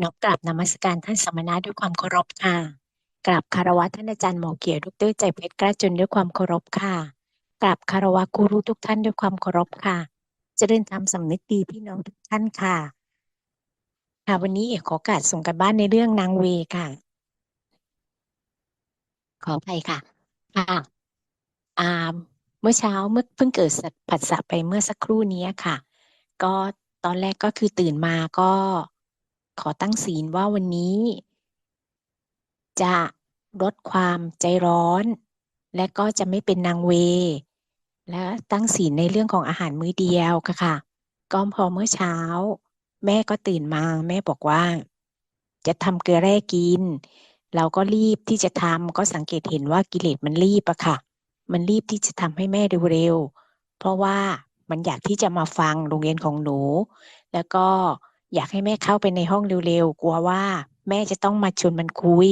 น้อมกราบนมัสการท่านสมณะด้วยความเคารพค่ะกราบคารวะท่านอาจารย์หมอเกียรติดรใจเพชรกล้าจนด้วยความเคารพค่ะกราบคารวะครูรู้ทุกท่านด้วยความเคารพค่ะ เจริญธรรมสำนึกดีพี่น้องทุกท่านค่ะค่ะวันนี้เอกขอโอกาสส่งกันบ้านในเรื่องนางเวค่ะ ขออภัยค่ะค่ะอ่าเมื่อเช้าเมื่อเพิ่งเกิดสัตผัสสะไปเมื่อสักครู่นี้ค่ะ ก็ตอนแรกก็คือตื่นมาก็ ขอตั้งศีลว่าวันนี้ จะลดความใจร้อน และก็จะไม่เป็นนางเว และตั้งศีลในเรื่องของอาหารมื้อเดียวค่ะค่ะก็พอเมื่อเช้า แม่ก็ตื่นมา แม่บอกว่า จะทำเกลือแร่กิน เราก็รีบที่จะทำก็สังเกตเห็นว่ากิเลสมันรีบอะค่ะ มันรีบที่จะทำให้แม่เร็วๆเพราะว่ามันอยากที่จะมาฟังโรงเรียนของหนู แล้วก็ อยากให้แม่เข้าไปในห้องเร็วๆกลัวว่า แม่จะต้องมาชวนมันคุย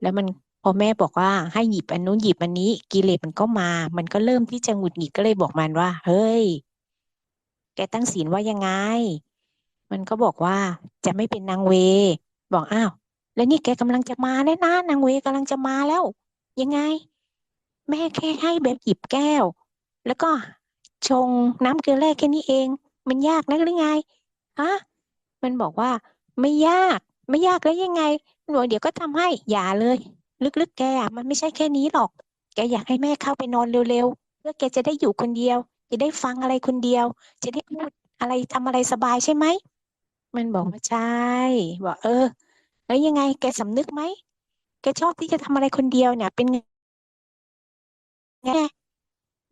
แล้วมันพอแม่บอกว่าให้หยิบอันนู้นหยิบอันนี้ กิเลสมันก็มา มันก็เริ่มที่จะหงุดหงิดก็เลยบอกมันว่า เฮ้ย แกตั้งศีลว่ายังไง มันก็บอกว่าจะไม่เป็นนางเว บอกอ้าวแล้วนี่แกกำลังจะมาแล้วนะนางเวกำลังจะมาแล้ว ยังไง แม่แค่ให้แบบหยิบแก้ว แล้วก็ชงน้ำเกลือแร่แค่นี้เอง มันยากนักหรือไงฮะ มันบอกว่าไม่ยากไม่ยากแล้วยังไงมันบอกเดี๋ยวก็ทำให้อย่าเลย ลึกๆแกอะมันไม่ใช่แค่นี้หรอก แกอยากให้แม่เข้าไปนอนเร็วๆเพื่อแกจะได้อยู่คนเดียว จะได้ฟังอะไรคนเดียว จะได้พูดอะไรทำอะไรสบายใช่ไหมมันบอกว่าใช่บอกเออ แล้วยังไงแกสำนึกไหมแกชอบที่จะทำอะไรคนเดียวเนี่ย เป็นไง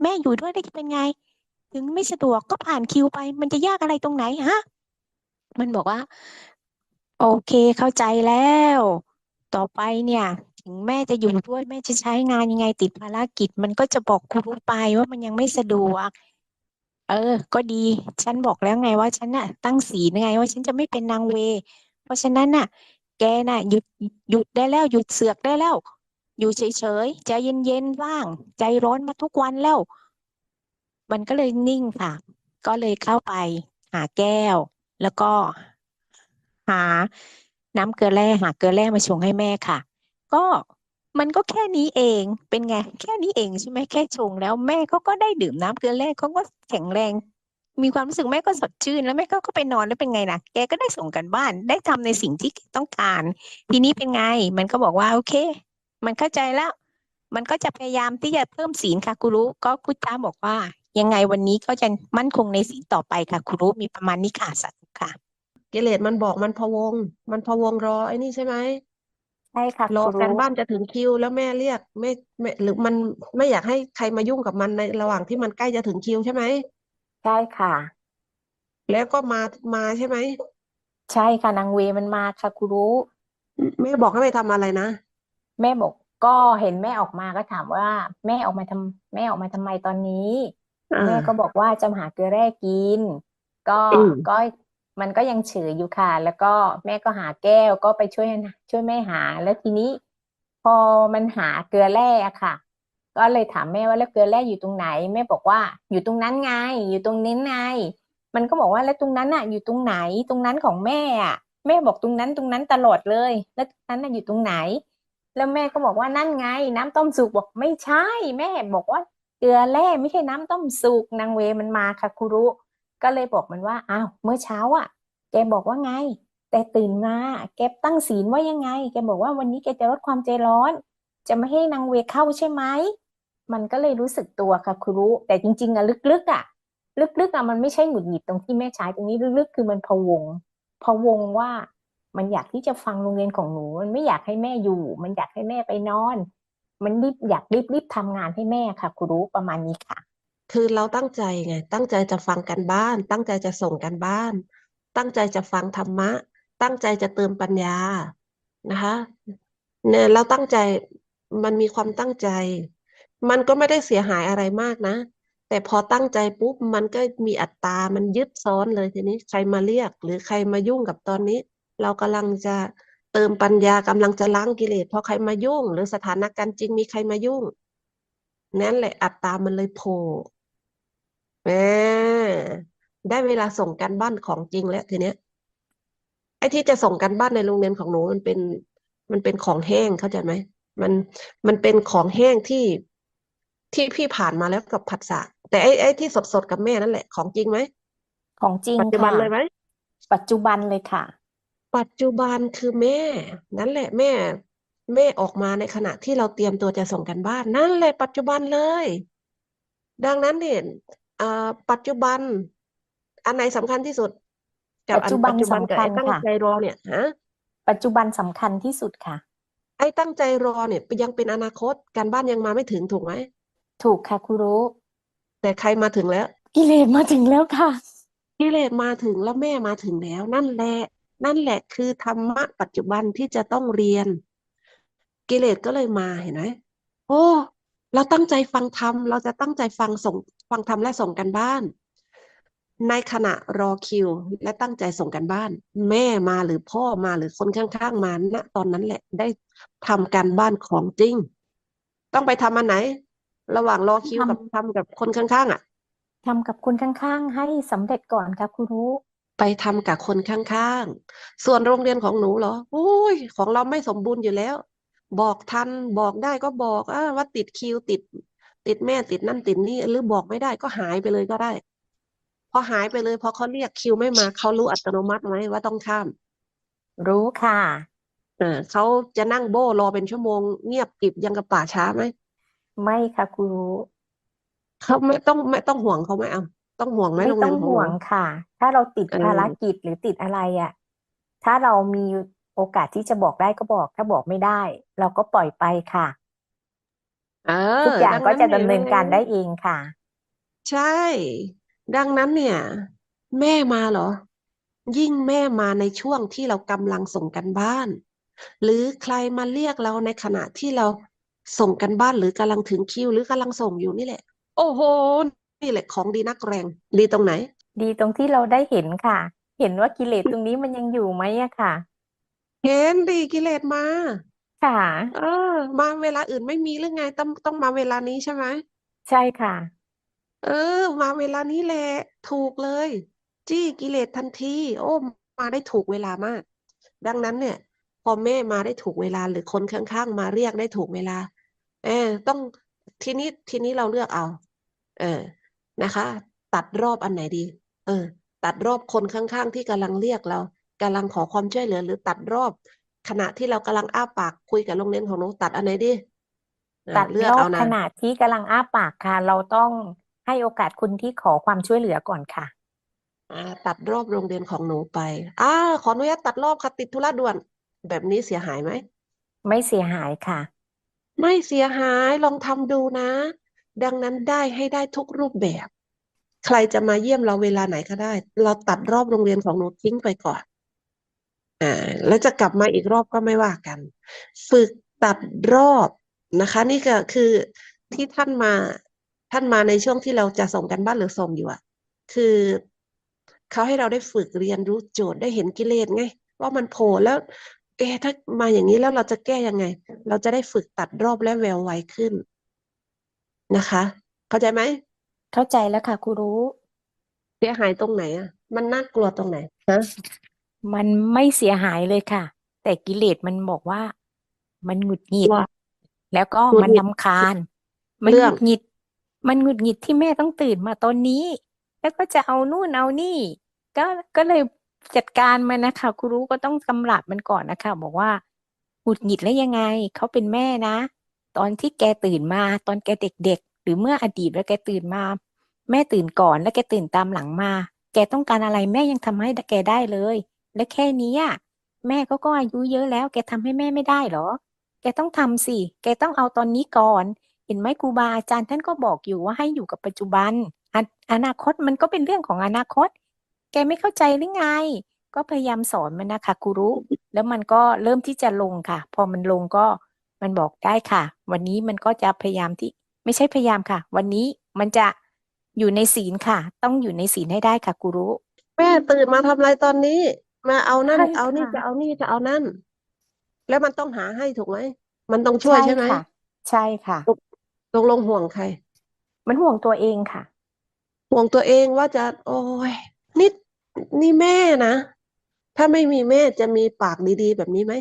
แม่อยู่ด้วยได้เป็นไง ถึงไม่สะดวกก็ผ่านคิวไป มันจะยากอะไรตรงไหนฮะ มันบอกว่า โอเคเข้าใจแล้ว ต่อไปเนี่ย ถึงแม่จะอยู่ด้วยแม่จะใช้งานยังไงติดภารกิจ มันก็จะบอกครูไปว่ามันยังไม่สะดวก เออ ก็ดี ฉันบอกแล้วไงว่าฉันน่ะ ตั้งศีไงว่าฉันจะไม่เป็นนางเว เพราะฉะนั้นน่ะ แกน่ะหยุดหยุดได้แล้วหยุดเสือกได้แล้ว อยู่เฉยๆใจเย็นๆบ้าง ใจร้อนมาทุกวันแล้ว มันก็เลยนิ่งค่ะ ก็เลยเข้าไปหาแก้ว แล้วก็หาน้ำเกลือแร่หาเกลือแร่มาชงให้แม่ค่ะ ก็มันก็แค่นี้เองเป็นไง แค่นี้เองใช่ไหมแค่ชงแล้วแม่เขาก็ได้ดื่มน้ำเกลือแร่เขาก็แข็งแรง มีความรู้สึกแม่ก็สดชื่น แล้วแม่ก็ก็ไปนอนแล้วเป็นไงล่ะแกก็ได้ส่งกันบ้านได้ทำในสิ่งที่ต้องการ ทีนี้เป็นไง มันก็บอกว่าโอเค มันเข้าใจแล้ว มันก็จะพยายามที่จะเพิ่มศีลค่ะครูรู้ก็พุทธะบอกว่า ยังไงวันนี้ก็จะมั่นคงในศีลต่อไปค่ะครูรู้มีประมาณนี้ค่ะสาธุ ค่ะ กิเลสมันบอกมันพะวง มันพะวงรอไอ้นี่ใช่ไหมใช่ค่ะรอครูการรู้บ้านจะถึงคิวแล้วแม่เรียกไม่ไม่หรือมันไม่อยากให้ใครมายุ่งกับมันในระหว่างที่มันใกล้จะถึงคิวใช่ไหมใช่ค่ะ แล้วก็มามาใช่ไหมใช่ค่ะนางเวมันมาค่ะครูรู้ แม่บอกให้ไปทำอะไรนะ แม่บอกก็เห็นแม่ออกมาก็ถามว่า แม่ออกมาทำแม่ออกมาทำไมตอนนี้ อ่า แม่ก็บอกว่าจะมาหาเกลือแร่กิน ก็อืม ก็ มันก็ยังเฉยอยู่ค่ะ แล้วก็แม่ก็หาแก้วก็ไปช่วยช่วยแม่หา แล้วทีนี้ พอมันหาเกลือแร่ค่ะ ก็เลยถามแม่ว่าแล้วเกลือแร่อยู่ตรงไหน แม่บอกว่าอยู่ตรงนั้นไง อยู่ตรงนี้ไง มันก็บอกว่าแล้วตรงนั้นน่ะ อยู่ตรงไหน ตรงนั้นของแม่อะแม่บอกตรงนั้นตรงนั้นตลอดเลย แล้วตรงนั้นน่ะอยู่ตรงไหน แล้วแม่ก็บอกว่านั่นไง น้ำต้มสุกบอกไม่ใช่ แม่บอกว่าเกลือแร่ไม่ใช่น้ำต้มสุกนางเวมันมาค่ะครูรุ ก็เลยบอกมันว่าอ้าวเมื่อเช้าอะ แกบอกว่าไง แต่ตื่นมาแกตั้งศีลว่ายังไง แกบอกว่าวันนี้แกจะลดความใจร้อน จะไม่ให้นางเวเข้าใช่ไหมมันก็เลยรู้สึกตัวค่ะครูรุแต่จริงๆอะลึกๆอะลึกๆอะมันไม่ใช่หงุดหงิดตรงที่แม่ใช้ตรงนี้ลึกๆ คือมันพะวงพะวงว่ามันอยากที่จะฟังโรงเรียนของหนู มันไม่อยากให้แม่อยู่ มันอยากให้แม่ไปนอน มันรีบอยากรีบรีบทำงานให้แม่ค่ะครูรุประมาณนี้ค่ะ คือเราตั้งใจไง ตั้งใจจะฟังกันบ้าน ตั้งใจจะส่งกันบ้าน ตั้งใจจะฟังธรรมะ ตั้งใจจะเติมปัญญานะคะเนี่ยเราตั้งใจมันมีความตั้งใจ มันก็ไม่ได้เสียหายอะไรมากนะ แต่พอตั้งใจปุ๊บมันก็มีอัตตา มันยึดซ้อนเลยทีนี้ ใครมาเรียก หรือใครมายุ่งกับตอนนี้ เรากำลังจะเติมปัญญากำลังจะล้างกิเลสพอใครมายุ่ง หรือสถานการณ์จริงมีใครมายุ่งนั่นแหละอัตตามันเลยโผล่ แหมได้เวลาส่งกันบ้านของจริงแล้วทีเนี้ย ไอ้ที่จะส่งกันบ้านในโรงเรียนของหนูมันเป็น มันเป็นของแห้งเข้าใจไหมมันมันเป็นของแห้งที่ที่พี่ผ่านมาแล้วกับผัสสะแต่ไอ้ไอ้ที่สดสดกับแม่นั่นแหละของจริงไหมของจริงปัจจุบันค่ะ เลยไหม ปัจจุบันเลยค่ะ ปัจจุบันคือแม่ นั่นแหละแม่ แม่ออกมาในขณะที่เราเตรียมตัวจะส่งกันบ้าน นั่นแหละปัจจุบันเลย ดังนั้นเนี่ย อ่าปัจจุบัน อันไหนสำคัญที่สุด กับปัจจุบันอัปัจจุบันกับสำคัไอ้ญตั้งค่ะ ใจรอเนี่ยฮะปัจจุบันสำคัญที่สุดค่ะ ไอ้ตั้งใจรอเนี่ยยังเป็นอนาคตการบ้านยังมาไม่ถึงถูกไหมถูกค่ะครูรู้ แต่ใครมาถึงแล้ว กิเลสมาถึงแล้วค่ะ กิเลสมาถึงแล้วแม่มาถึงแล้ว นั่นแหละ นั่นแหละคือธรรมะปัจจุบันที่จะต้องเรียน กิเลสก็เลยมาเห็นไหมโอ้ เราตั้งใจฟังธรรมเราจะตั้งใจฟังส่งฟังธรรมและส่งกันบ้าน ในขณะรอคิว และตั้งใจส่งกันบ้าน แม่มาหรือพ่อมาหรือคนข้างๆมาณตอนนั้นแหละได้ทำการบ้านของจริง ต้องไปทำอันไหน ระหว่างรอคิวทำกับทำกับคนข้างๆอะทำกับคนข้างๆ ให้สำเร็จก่อนค่ะครูรู้ไปทำกับคนข้างๆ ส่วนโรงเรียนของหนูเหรออุ้ย ของเราไม่สมบูรณ์อยู่แล้ว บอกทันบอกได้ก็บอกอาว่าติดคิวติด ติดแม่ติดนั่นติดนี่หรือบอกไม่ได้ก็หายไปเลยก็ได้ พอหายไปเลยพอเขาเรียกคิวไม่มาเขารู้อัตโนมัติไหมว่าต้องข้าม รู้ค่ะเออเขาจะนั่งโบ้รอเป็นชั่วโมงเงียบกริบยังกับป่าช้าไหมไม่ค่ะครูรู้เขาไม่ต้องไม่ต้องห่วงเขาไหมอะต้องห่วงไหมไม่โรงต้เรีอยงนของหห่วนูงค่ะ ถ้าเราติดเออ ภารกิจหรือติดอะไรอะ ถ้าเรามี โอกาสที่จะบอกได้ก็บอก ถ้าบอกไม่ได้ เราก็ปล่อยไปค่ะเอทุกออย่างดังก็นั้นจะเนี่ยดำเนินการได้เองค่ะ ใช่ ดังนั้นเนี่ย แม่มาเหรอ ยิ่งแม่มาในช่วงที่เรากำลังส่งกันบ้าน หรือใครมาเรียกเราในขณะที่เราส่งกันบ้านหรือกำลังถึงคิว หรือกำลังส่งอยู่นี่แหละ โอ้โหนี่แหละของดีนักแรง ดีตรงไหน ดีตรงที่เราได้เห็นค่ะ เห็นว่ากิเลสตรงนี้มันยังอยู่ไหมอะค่ะ เห็นดีกิเลสมา ค่ะ เออ มาเวลาอื่นไม่มีหรือไง ต้องต้องมาเวลานี้ใช่ไหม ใช่ค่ะ เออ มาเวลานี้แหละ ถูกเลย จี้กิเลสทันที โอ้ มาได้ถูกเวลามาก ดังนั้นเนี่ย พอแม่มาได้ถูกเวลาหรือคนข้างๆ มาเรียกได้ถูกเวลาเออต้องทีนี้ทีนี้เราเลือกเอา เออนะคะ ตัดรอบอันไหนดี เออ ตัดรอบคนข้างๆ ที่กำลังเรียกเรา กำลังขอความช่วยเหลือหรือตัดรอบ ขณะที่เรากำลังอ้าปากคุยกับโรงเรียนของหนูตัดอันไหนดีเออตัดเลืรอกอบเอาขนะณะที่กำลังอ้าปากค่ะ เราต้องให้โอกาสคนที่ขอความช่วยเหลือก่อนค่ะอ่าตัดรอบโรงเรียนของหนูไปอ่าขออนุญาตตัดรอบค่ะติดธุระด่วน แบบนี้เสียหายไหม ไม่เสียหายค่ะ ไม่เสียหายลองทำดูนะ ดังนั้นได้ให้ได้ทุกรูปแบบ ใครจะมาเยี่ยมเราเวลาไหนก็ได้ เราตัดรอบโรงเรียนของหนูทิ้งไปก่อน อ่าแล้วจะกลับมาอีกรอบก็ไม่ว่ากัน ฝึกตัดรอบนะคะ นี่ก็คือที่ท่านมาท่านมาในช่วงที่เราจะส่งกันบ้านหรือส่งอยู่อะคือเขาให้เราได้ฝึกเรียนรู้โจทย์ได้เห็นกิเลสไง ว่ามันโผล่แล้วเอ๊ะถ้ามาอย่างนี้แล้วเราจะแก้ยังไง เราจะได้ฝึกตัดรอบและแววไวขึ้นนะคะ เข้าใจไหมเข้าใจแล้วค่ะครูรู้เสียหายตรงไหนอะ มันน่ากลัวตรงไหนฮะ มันไม่เสียหายเลยค่ะ แต่กิเลสมันบอกว่า มันหงุดหงิด ว่าแล้วก็หงุดมันหงิดรำคาญ มันเรื่หองงุดหงิด มันหงุดหงิดที่แม่ต้องตื่นมาตอนนี้ แล้วก็จะเอานู่นเอานี่ ก็ก็เลยจัดการมันนะคะครูรู้ก็ต้องกำลับมันก่อนนะคะ บอกว่าหงุดหงิดแล้วยังไงเขาเป็นแม่นะ ตอนที่แกตื่นมาตอนแกเด็กๆ หรือเมื่ออดีตแล้วแกตื่นมา แม่ตื่นก่อนแล้วแกตื่นตามหลังมา แกต้องการอะไรแม่ยังทำให้แกได้เลย และแค่นี้ยแม่ก็ก็อายุเยอะแล้ว แกทำให้แม่ไม่ได้เหรอ แกต้องทำสิ แกต้องเอาตอนนี้ก่อน เห็นไหมครูบาอาจารย์ท่านก็บอกอยู่ว่าให้อยู่กับปัจจุบันออนาคตมันก็เป็นเรื่องของอนาคต แกไม่เข้าใจหรือไง ก็พยายามสอนมันนะคะครูรู้แล้วมันก็เริ่มที่จะลงค่ะ พอมันลงก็มันบอกได้ค่ะ วันนี้มันก็จะพยายามที่ ไม่ใช่พยายามค่ะ วันนี้มันจะอยู่ในศีลค่ะ ต้องอยู่ในศีลให้ได้ค่ะครูรู้แม่ตื่นมาทำอะไรตอนนี้ มาเอานั่น ใช่เอานี่ค่ะ จะเอานี่จะเอานั่น แล้วมันต้องหาให้ถูกไหมมันต้องช่วยใช่ใช่ไหมค่ะ ใช่ค่ะ ตกลงห่วงใคร มันห่วงตัวเองค่ะ ห่วงตัวเองว่าจะ โอ้ยนี่นี่แม่นะพถ้าไม่มีแม่จะมีปากดีๆ แบบนี้ไหม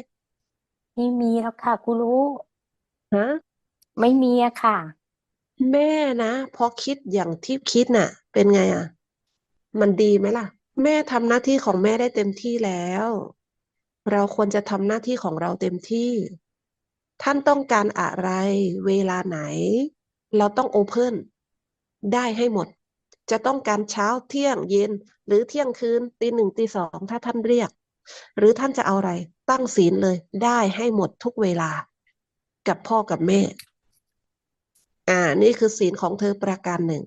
ไม่มีแล้วค่ะครูรู้ ฮะ ไม่มีอะค่ะ แม่นะพอคิดอย่างที่คิดน่ะ เป็นไงอะ มันดีไหมล่ะ แม่ทำหน้าที่ของแม่ได้เต็มที่แล้ว เราควรจะทำหน้าที่ของเราเต็มที่ ท่านต้องการอะไร เวลาไหน เราต้องโอเพ่นได้ให้หมด จะต้องการเช้าเที่ยงเย็น หรือเที่ยงคืนตีหนึ่งตีสองถ้าท่านเรียก หรือท่านจะเอาอะไร ตั้งศีลเลยได้ให้หมดทุกเวลา กับพ่อกับแม่ อ่า นี่คือศีลของเธอประการหนึ่ง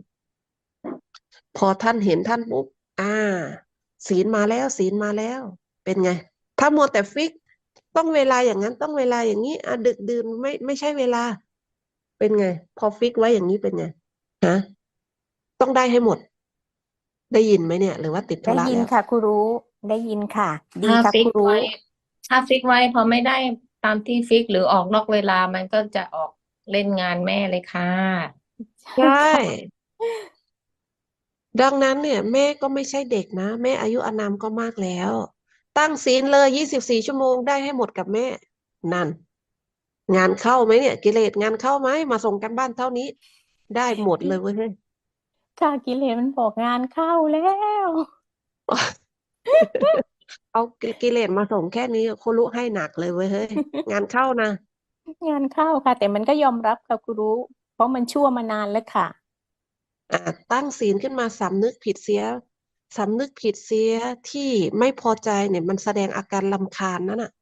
พอท่านเห็นท่านปุ๊บ ศีลมาแล้วศีลมาแล้ว เป็นไง ถ้ามัวแต่ฟิก ต้องเวลาอย่างนั้นต้องเวลาอย่างนี้อะดึกดื่นไม่ไม่ใช่เวลา เป็นไง พอฟิกไว้อย่างนี้เป็นไงฮะต้องได้ให้หมด ได้ยินไหมเนี่ย หรือว่าติดธุได้ระยินแล้วค่ะครูรู้ได้ยินค่ะ ดีถ้าค่ะฟิคกรูรู้ ไว้ถ้าฟิกไว้พอไม่ได้ตามที่ฟิกหรือออกนอกเวลามันก็จะออกเล่นงานแม่เลยค่ะ ใช่ ดังนั้นเนี่ย แม่ก็ไม่ใช่เด็กนะ แม่อายุอานามก็มากแล้ว ตั้งศีลเลยยี่สิบสี่ชั่วโมงได้ให้หมดกับแม่ นั่น งานเข้าไหมเนี่ย กิเลสงานเข้าไหมมาส่งกันบ้านเท่านี้ ได้หมดเลยเว้ยเฮ้ยค่ะกิเลสมันบอกงานเข้าแล้ว เอากิเลสมาส่งแค่นี้คุรุให้หนักเลยเว้ยเฮ้ยงานเข้านะงานเข้าค่ะ แต่มันก็ยอมรับค่ะครูรู้ เพราะมันชั่วมานานแล้วค่ะอ่า ตั้งศีลขึ้นมาสำนึกผิดเสียสำนึกผิดเสียที่ไม่พอใจเนี่ยมันแสดงอาการรำคาญนั่นน่ะ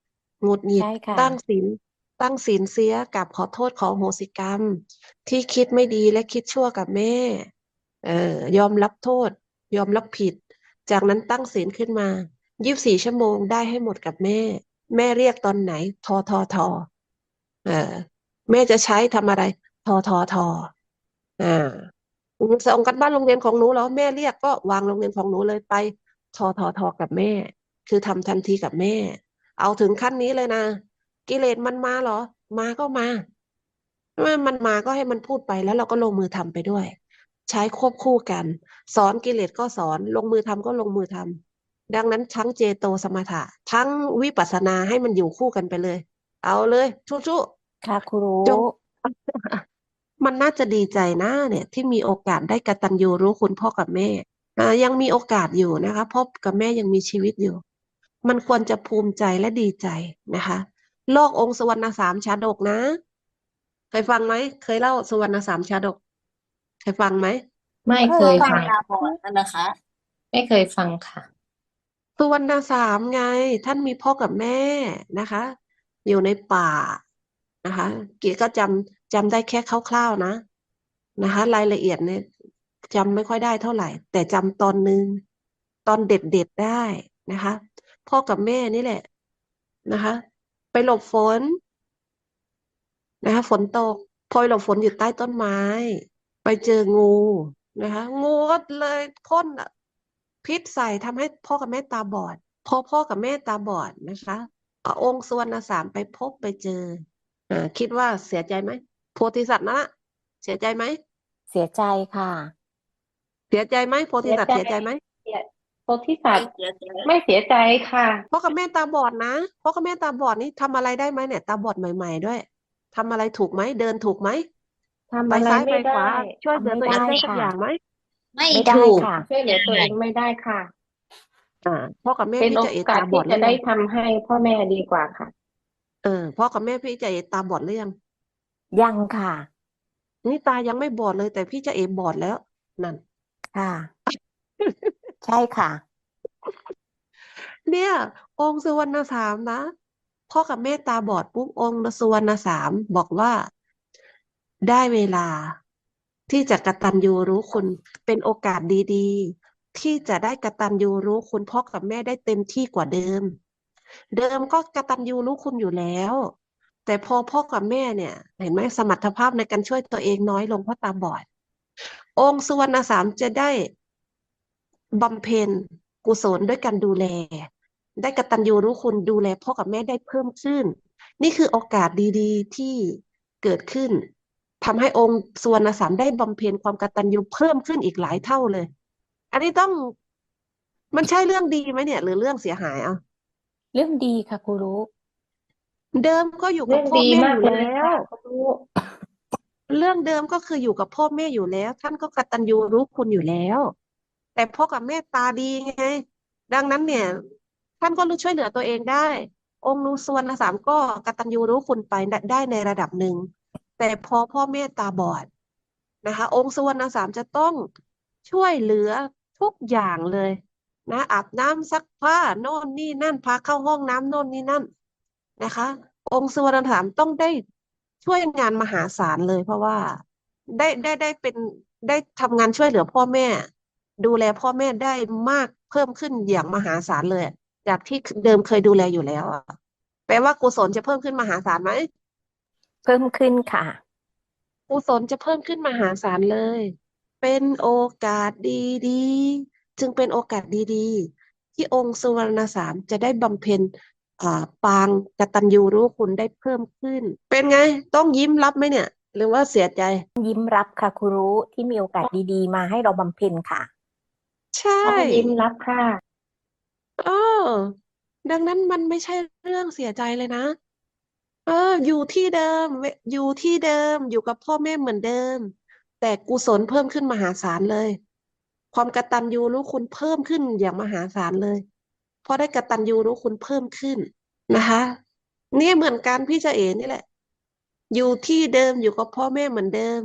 หงุดหงิดใช่ค่ะ ตั้งศีลตั้งศีลเสียกับขอโทษขออโหสิกรรม ที่คิดไม่ดีและคิดชั่วกับแม่ เออยอมรับโทษ ยอมรับผิด จากนั้นตั้งศีลขึ้นมายี่สิบสี่ชั่วโมงได้ให้หมดกับแม่ แม่เรียกตอนไหน ทอทอทอเออแม่จะใช้ทำอะไร ทอทอทออ่า ส่งกันบ้านโรงเรียนของหนูแล้วแม่เรียกก็วางโรงเรียนของหนูเลยไปทอทอทอกับแม่ คือทำทันทีกับแม่ เอาถึงขั้นนี้เลยนะ กิเลสมันมาเหรอ มาก็มาเมื่อมันมาก็ให้มันพูดไปแล้วเราก็ลงมือทำไปด้วย ใช้ควบคู่กัน สอนกิเลสก็สอน ลงมือทำก็ลงมือทำดังนั้นทั้งเจโตสมถะ ทั้งวิปัสสนาให้มันอยู่คู่กันไปเลย เอาเลยชุๆค่ะครูรู้จง มันน่าจะดีใจนะเนี่ย ที่มีโอกาสได้กตัญญูรู้คุณพ่อกับแม่อ่ายังมีโอกาสอยู่นะคะพ่อกับแม่ยังมีชีวิตอยู่ มันควรจะภูมิใจและดีใจนะคะโลกองค์สุวรรณสามชาดกนะ เคยฟังไหมเคยเล่าสุวรรณสามชาดก เคยฟังไหมไม่เคยฟังตาบอดนั่นนะคะ ไม่เคยฟังค่ะสุวรรณสามไง ท่านมีพ่อกับแม่นะคะ อยู่ในป่านะคะเกียรติก็จำ จำได้แค่คร่าวๆนะนะคะ รายละเอียดเนี่ยจำไม่ค่อยได้เท่าไหร่ แต่จำตอนนึง ตอนเด็ดๆได้นะคะ พ่อกับแม่นี่แหละนะคะ ไปหลบฝนนะคะฝนตกพลอยหลบฝนอยู่ใต้ต้นไม้ ไปเจองูนะคะงูก็เลยพ่นพิษใส่ทำให้พ่อกับแม่ตาบอด พอพ่อกับแม่ตาบอดนะคะอองค์สุวรรณสามไปพบไปเจออคิดว่าเสียใจไหม ธิสัตว์นะเสียใจไหมเสียใจค่ะ เสียใจไหมโพธิสัตว์เสีเสียยใจใจไหมโพธิสัตว์เสียใจไม่เสียใจค่ะพ่อกับแม่ตาบอดนะพ่อกับแม่ตาบอดนี่ทำอะไรได้ไหมเนี่ย ตาบอดใหม่ ๆ ด้วยทำอะไรถูกไหมเดินถูกไหมทำไปอะไรซ้ายไม่ไปขวาได้ช่วยเหลือตัวเองทำไม่ได้ได้สักค่ะอย่างไหมไม่ไม่ได้ถูกค่ะ ช่วยเหลือตัวเองไม่ได้ค่ะ อ่าพ่อกับแม่เป็นพี่โอจะเอะกาสตาบที่อดหจะรือได้ยังทำให้พ่อแม่ดีกว่าค่ะ เออพ่อกับแม่พี่จะเอะตาบอดหรือยัง ยังค่ะ นี่ตายังไม่บอดเลย แต่พี่จะเอะบอดแล้ว นั่น ค่ะ ใช่ค่ะ เนี่ย องค์สุวรรณสามนะพ่อกับแม่ตาบอดปุ๊บองค์สุวรรณสามบอกว่า ได้เวลา ที่จะกตัญญูรู้คุณเป็นโอกาสดีๆ ที่จะได้กตัญญูรู้คุณพ่อกับแม่ได้เต็มที่กว่าเดิม เดิมก็กตัญญูรู้คุณอยู่แล้ว แต่พอพ่อกับแม่เนี่ย เห็นไหมสมรรถภาพในการช่วยตัวเองน้อยลงเพราะตาบอด องค์สุวรรณสามจะได้บำเพ็ญกุศลด้วยการดูแล ได้กตัญญูรู้คุณดูแลพ่อกับแม่ได้เพิ่มขึ้น นี่คือโอกาสดีๆที่เกิดขึ้นทำให้องค์สุวรรณสามได้บำเพ็ญความกตัญญูเพิ่มขึ้นอีกหลายเท่าเลย อันนี้ต้องมันใช่เรื่องดีไหมเนี่ย หรือเรื่องเสียหายอะ เรื่องดีค่ะครูรู้ เดิมก็อยู่กัเรื่บองพ่อดีแม่มาอกยู่เลยแล้วค่ะครูเรื่องเดิมก็คืออยู่กับพ่อแม่อยู่แล้ว ท่านก็กตัญญูรู้คุณอยู่แล้ว แต่พ่อกับแม่ตาดีไง ดังนั้นเนี่ย ท่านก็รู้ช่วยเหลือตัวเองได้ องค์นุส่วนสามก็กตัญญูรู้คุณไปได้ในระดับหนึ่ง แต่พอพ่อแม่ตาบอดนะคะ องค์สุวรรณสามจะต้องช่วยเหลือทุกอย่างเลย นะอาบน้ำซักผ้าโน่นนี่นั่นพาเข้าห้องน้ำโน่นนี่นั่น นะคะ องค์สุวรรณสามต้องได้ช่วยงานมหาศาลเลย เพราะว่าได้ได้ได้เป็นได้ทำงานช่วยเหลือพ่อแม่ ดูแลพ่อแม่ได้มากเพิ่มขึ้นอย่างมหาศาลเลย จากที่เดิมเคยดูแลอยู่แล้วอะแปลว่ากุศลจะเพิ่มขึ้นมหาศาลไหมเพิ่มขึ้นค่ะกุศลจะเพิ่มขึ้นมหาศาลเลย เป็นโอกาสดีๆ จึงเป็นโอกาสดีๆ ที่องค์สุวรรณสามจะได้บำเพ็ญอ่า ปางกตัญญูรู้คุณได้เพิ่มขึ้น เป็นไง ต้องยิ้มรับไหมเนี่ย หรือว่าเสียใจ ยิ้มรับค่ะครูรู้ที่มีโอกาสดีๆ มาให้เราบำเพ็ญค่ะ ใช่ต้องยิ้มรับค่ะเออดังนั้นมันไม่ใช่เรื่องเสียใจเลยนะ เออ อยู่ที่เดิมเวอยู่ที่เดิม อยู่กับพ่อแม่เหมือนเดิม แต่กุศลเพิ่มขึ้นมหาศาลเลย ความกตัญญูรู้คุณเพิ่มขึ้นอย่างมหาศาลเลย เพราะได้กตัญญูรู้คุณเพิ่มขึ้นนะคะเนี่ยเหมือนกันพี่เจเอ๋นี่แหละ อยู่ที่เดิมอยู่กับพ่อแม่เหมือนเดิม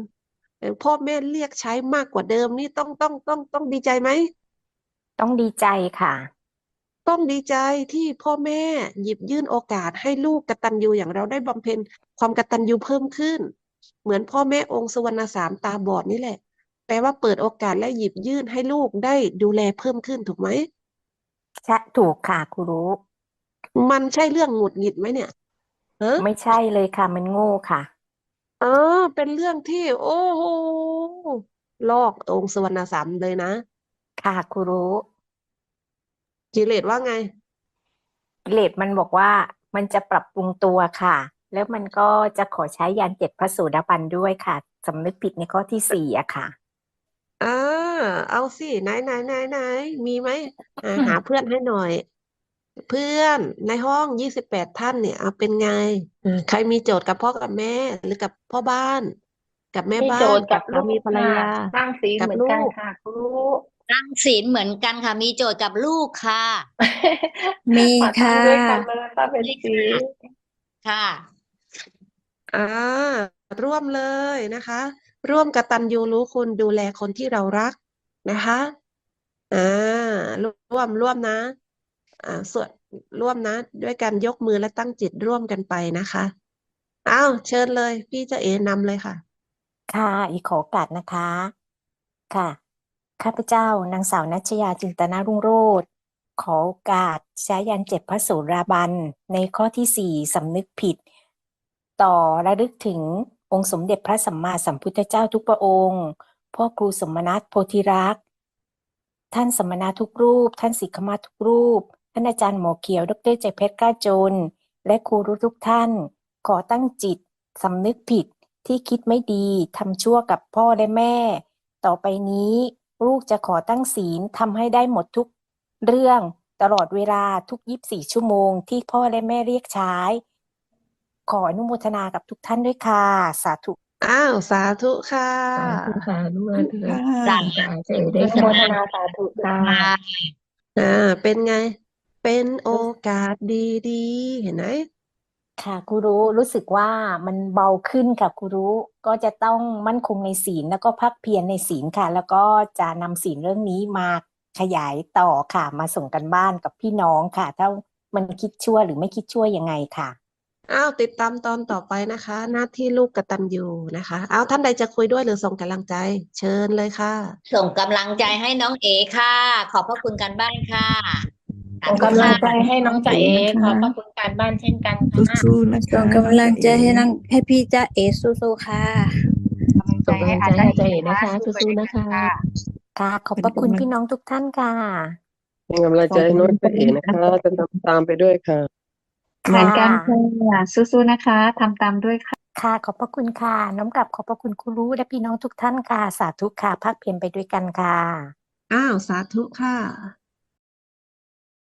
แต่พ่อแม่เรียกใช้มากกว่าเดิมนี่ต้องต้องต้องต้องดีใจไหมต้องดีใจค่ะ ต้องดีใจที่พ่อแม่หยิบยื่นโอกาสให้ลูกกตัญญูอย่างเราได้บำเพ็ญความกตัญญูเพิ่มขึ้น เหมือนพ่อแม่องค์สุวรรณสามตาบอดนี่แหละ แปลว่าเปิดโอกาสและหยิบยื่นให้ลูกได้ดูแลเพิ่มขึ้นถูกไหม ใช่ถูกค่ะครูรู้ มันใช่เรื่องหงุดหงิดไหมเนี่ยเออไม่ใช่เลยค่ะ มันโง่ค่ะ เออ เป็นเรื่องที่ โอ้โหลอกองค์สุวรรณสามเลยนะค่ะครูรู้กิเลสว่าไง กิเลสมันบอกว่ามันจะปรับปรุงตัวค่ะ แล้วมันก็จะขอใช้ยานเจ็ดพระโสดาบันด้วยค่ะสำนึกผิดในข้อที่สี่อะค่ะ อ่า เอาสิไหนไหนไหนไหนมีไหมอ่าหาเพื่อนให้หน่อย เพื่อนในห้องยี่สิบแปดท่านเนี่ยเอาเป็นไงอ่าใครมีโจทย์กับพ่อกับแม่ หรือกับพ่อบ้าน กับแม่มีบ้าโจนทย์กับสาลูมีกภรรค่ะยาตั้งศีลกับเหมือนกันลูกค่ะครูตั้งศีลเหมือนกันค่ะ มีโจทย์กับลูกค่ะ มีมาค่ะทำด้วยกันเลยป้าเป็นศีลค่ะอ่าร่วมเลยนะคะ ร่วมกตัญญูรู้คุณดูแลคนที่เรารัก นะคะอ่าร่วมร่วมนะอ่าส่วนร่วมนะ ด้วยการยกมือและตั้งจิตร่วมกันไปนะคะอ้าวเชิญเลย พี่เจะเอนำเลยค่ะ ค่ะ อีกขอโอกาสนะคะ ค่ะ ข้าพเจ้านางสาวนัชยาจินตนารุ่งโรจน์ขอโอกาสใช้ยันเจ็ดพระโสดาบัน ในข้อที่สี่สำนึกผิด ต่อระลึกถึงองค์สมเด็จพระสัมมาสัมพุทธเจ้าทุกพระองค์ พ่อครูสมณัฐโพธิรักษ์ ท่านสมณะทุกรูป ท่านสิกขมาทุกรูป ท่านอาจารย์หมอเขียว ดรใจเพชรกล้าจน และครูรู้ทุกท่าน ขอตั้งจิตสำนึกผิดที่คิดไม่ดีทำชั่วกับพ่อและแม่ ต่อไปนี้ ลูกจะขอตั้งศีลทำให้ได้หมดทุกเรื่องตลอดเวลาทุกยีิบสี่ชั่วโมงที่พ่อและแม่เรียกใช้ ขออนุโมทนากับทุกท่านด้วยค่ะ สาธุ อ้าว สาธุค่ะ สาธุค่ะอนุโมทนาสาสาธุด้วยค่ะอนุโมทนาสาธุค่ะค่ะอ่า เป็นไง เป็นโอกาสดีๆ เห็นไหมค่ะครูรู้รู้สึกว่ามันเบาขึ้นค่ะครูรู้ก็จะต้องมั่นคงในศีลแล้วก็พักเพียรในศีลค่ะ แล้วก็จะนำศีลเรื่องนี้มาขยายต่อค่ะ มาส่งกันบ้านกับพี่น้องค่ะ ถ้ามันคิดชั่วหรือไม่คิดชั่วยังไงค่ะ อ้าวติดตามตอนต่อไปนะคะ หน้าที่ลูกกตัญญูนะคะอ้าวท่านใดจะคุยด้วยหรือส่งกำลังใจ เชิญเลยค่ะ ส่งกำลังใจให้น้องเอค่ะ ขอบพระคุณกันบ้านค่ะสาส่งธุกำลังค่ะใจให้น้องจ่าเอขอบพระคุณการบ้านเช่นกันค่ะสู้ๆนะคะส่งกำลังใจให้นังให้พี่จ้าเอสู้ๆค่ะส่งกำลังใจให้จ่าเอนะคะสู้ๆนะคะ ค่ะขอบพระคุณพี่น้องทุกท่านค่ะ เป็นกำลังใจให้น้องเจ๊เอ๋นะคะจะทำตามไปด้วยค่ะ เหมือนกันค่ะค่ะสู้ๆนะคะทำตามด้วยค่ะ ค่ะ ขอบพระคุณค่ะ น้อมกลับขอบพระคุณครูรู้และพี่น้องทุกท่านค่ะ สาธุค่ะภาคเพียรไปด้วยกันค่ะ อ้าว สาธุค่ะ